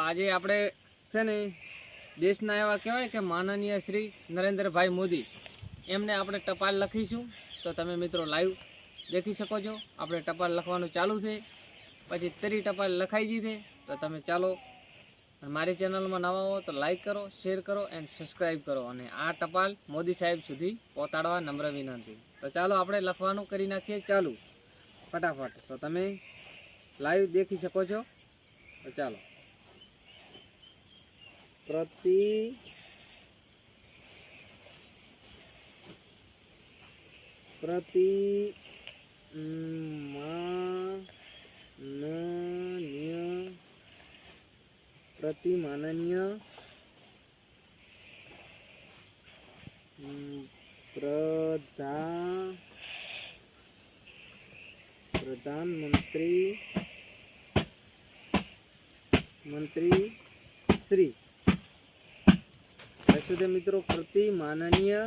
આજે આપણે છે ને દેશના એવા કહેવાય કે માનનીય શ્રી નરેન્દ્રભાઈ મોદી. એમને આપણે ટપાલ લખીશું. તો તમે મિત્રો લાઈવ દેખી શકો છો. આપણે ટપાલ લખવાનું ચાલુ છે. પછી તરી ટપાલ લખાઈ ગઈ છે. તો તમે ચાલો. મારી ચેનલમાં નવા હો તો લાઈક કરો, શેર કરો એન્ડ સબસ્ક્રાઈબ કરો. અને આ ટપાલ મોદી સાહેબ સુધી પહોંચાડવા નમ્ર વિનંતી. તો ચાલો આપણે લખવાનું કરી નાખીએ ચાલુ. ફટાફટ. તો તમે લાઈવ દેખી શકો છો. તો ચાલો. berarti berarti hmm, mananya berarti hmm, mananya Perdana, perdana Menteri. Menteri Sri. હવે મિત્રો પ્રતિ માનનીય